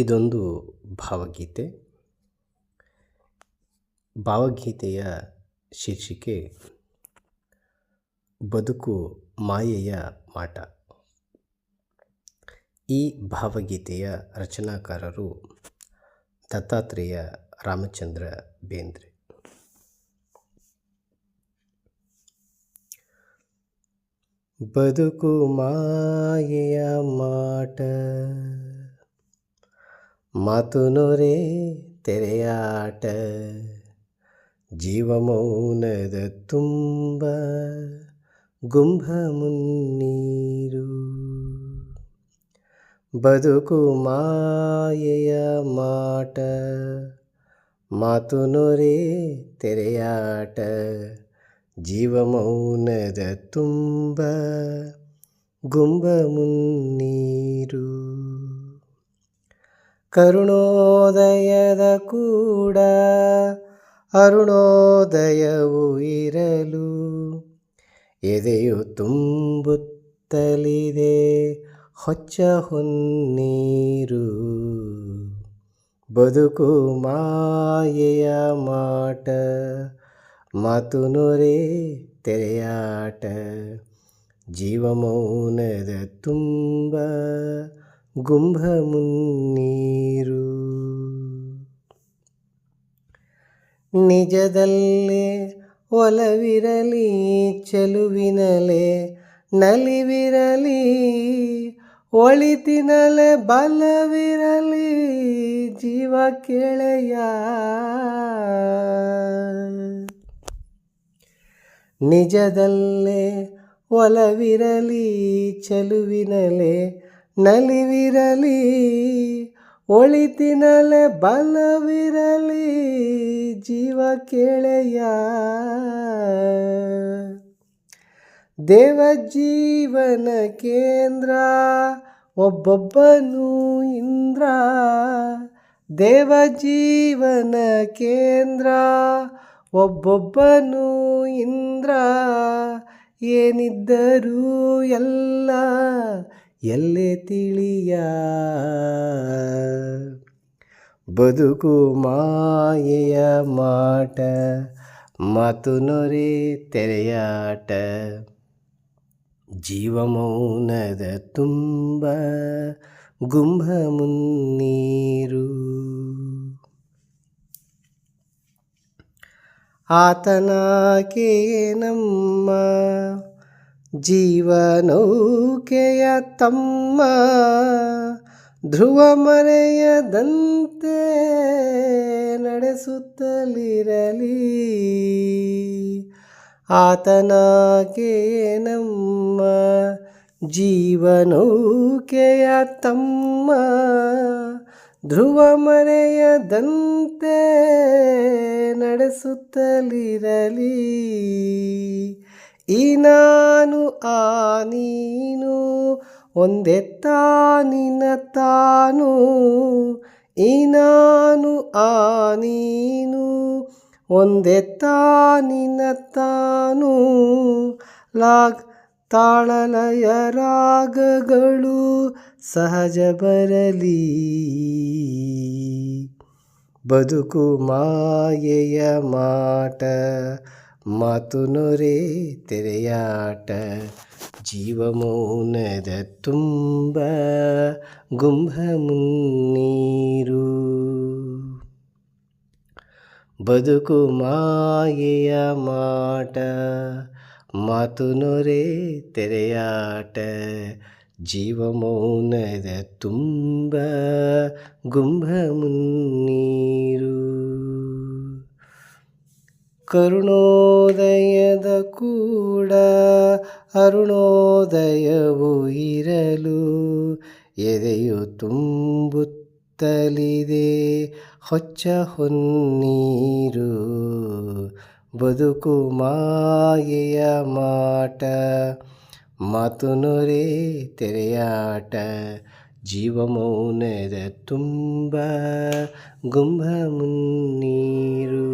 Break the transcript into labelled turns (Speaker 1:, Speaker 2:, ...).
Speaker 1: ಇದೊಂದು ಭಾವಗೀತೆ. ಭಾವಗೀತೆಯ ಶೀರ್ಷಿಕೆ, ಬದುಕು ಮಾಯೆಯ ಮಾಟ. ಈ ಭಾವಗೀತೆಯ ರಚನಾಕಾರರು ದತ್ತಾತ್ರೇಯ ರಾಮಚಂದ್ರ ಬೇಂದ್ರೆ. ಬದುಕು ಮಾಯೆಯ ಮಾಟ. ಮಾತು ನೊರೆ ತೆರೆಯಾಟ. ಜೀವ ಮೌನದ ತುಂಬ ಗುಂಭ ಮುನ್ನೀರು. ಬದುಕು ಮಾಯೆಯ ಮಾಟ. ಮಾತು ನೊರೆ ತೆರೆಯಾಟ. ಜೀವ ಮೌನದ ತುಂಬ ಗುಂಬ ಮುನ್ನೀರು. ಕರುಣೋದಯದ ಕೂಡ ಅರುಣೋದಯವು ಇರಲು ಎದೆಯು ತುಂಬುತ್ತಲಿದೆ ಹೊಚ್ಚ ಹೊನ್ನೀರು. ಬದುಕು ಮಾಯೆಯ ಮಾಟ, ಮಾತು ನೊರೆ ತೆರೆಯಾಟ, ಜೀವ ಮೌನದ ತುಂಬ ಗುಂಭ ಮುನ್ನೀರು ನಿಜದಲ್ಲೇ ಒಲವಿರಲಿ ಚೆಲುವಿನಲೆ ನಲಿವಿರಲಿ ಒಳಿತಿನಲೆ ಬಲವಿರಲಿ ಜೀವ ಕೆಳೆಯ. ನಿಜದಲ್ಲೇ ಒಲವಿರಲಿ ಚೆಲುವಿನಲೆ ನಲಿವಿರಲಿ, ಒಳಿತಿನಲೆ ಬಲವಿರಲಿ, ಜೀವ ಕೇಳೆಯ. ದೇವ ಜೀವನ ಕೇಂದ್ರ, ಒಬ್ಬೊಬ್ಬನು ಇಂದ್ರ. ದೇವ ಜೀವನ ಕೇಂದ್ರ, ಒಬ್ಬೊಬ್ಬನು ಇಂದ್ರ. ಏನಿದ್ದರೂ ಎಲ್ಲ ಎಲ್ಲೇ ತಿಳಿಯ? ಬದುಕು ಮಾಯೆಯ ಮಾಟ, ಮಾತು ನೊರೆ ತೆರೆಯಾಟ. ಜೀವ ಮೌನದ ತುಂಬ ಗುಂಭ ಮುನ್ನೀರು. ಆತನಾಕೆ ನಮ್ಮ ಜೀವನೌಕೆಯ ತಮ್ಮ ಧ್ರುವ ಮರೆಯದಂತೆ ನಡೆಸುತ್ತಲಿರಲಿ. ಆತನಾಗೆ ನಮ್ಮ ಜೀವನೌಕೆಯ ತಮ್ಮ ಧ್ರುವ ಮರೆಯದಂತೆ ನಡೆಸುತ್ತಲಿರಲಿ. ಈ ನಾನು, ಆ ನೀನು ಒಂದೇ ನಿನ್ನ ತಾನು. ಈ ನಾನು, ಆ ನೀನು ಒಂದೇ ನಿನ್ನ ತಾನು. ಲಾಗ್ ತಾಳಲಯ ರಾಗಗಳು ಸಹಜ ಬರಲಿ. ಬದುಕು ಮಾಯೆಯ ಮಾಟ. ಮಾತು ನೊರೆ ತೆರೆಯಾಟ ಜೀವ ಮೌನದ ತುಂಬ ಗುಂಭ ಮುನ್ನೀರು. ಬದುಕು ಮಾಯೆಯ ಮಾಟ, ಮಾತು ನೊರೆ ತೆರೆಯಾಟ ಜೀವ ಮೌನದ ತುಂಬ ಗುಂಭ ಮುನ್ನೀರು. ಕರುಣೋದಯದ ಕೂಡ ಅರುಣೋದಯವು ಇರಲು ಎದೆಯು ತುಂಬುತ್ತಲಿದೆ, ಹೊಚ್ಚ ಹೊನ್ನೀರು. ಬದುಕು ಮಾಯೆಯ ಮಾಟ, ಮಾತು ನೊರೆ ತೆರೆಯಾಟ ಜೀವ ಮೌನದ ತುಂಬ ಗುಂಭ ಮುನ್ನೀರು.